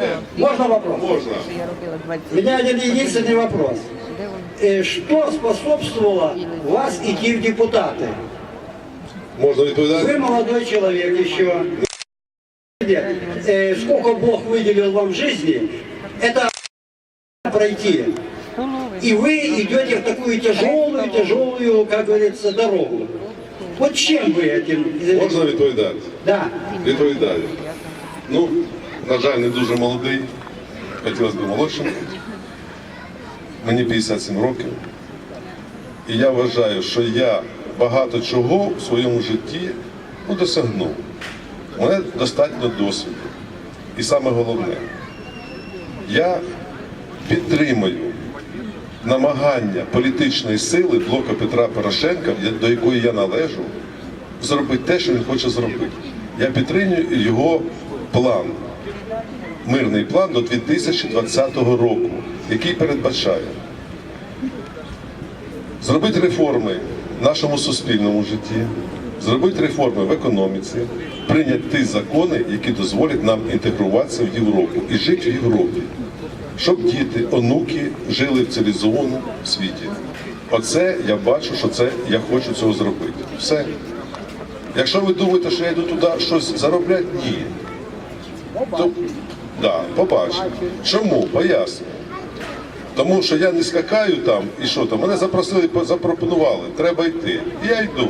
Знаєте? Можно вопрос? Можна. Я робила 20 У меня один единственный вопрос. Де вони? Э, Что способствовало вас идти в депутаты? Можна відповідати? Вы молодой человек еще. Э, Сколько Бог выделил вам в жизни, это пройти. И вы идете в такую тяжелую, тяжелую, как говорится, дорогу. Вот чем вы этим... Можна відповідати? Да. Відповідаю. Ну, на жаль, не дуже молодий. Хотілося б молодшим. Мені 57 років. І я вважаю, що я багато чого в своєму житті ну, досягнув. У мене достатньо досвіду. І саме головне, я підтримую намагання політичної сили блока Петра Порошенка, до якої я належу, зробити те, що він хоче зробити. Я підтримую його план, мирний план до 2020 року, який передбачає зробити реформи в нашому суспільному житті, зробити реформи в економіці, прийняти закони, які дозволять нам інтегруватися в Європу і жити в Європі, щоб діти, онуки жили в цивілізованому світі. Оце я бачу, що це я хочу цього зробити. Все. Якщо ви думаєте, що я йду туди щось заробляти, ні. Да, побачимо. Чому? Поясню. Тому що я не скакаю там і що там, мене запросили, запропонували, треба йти. Я йду.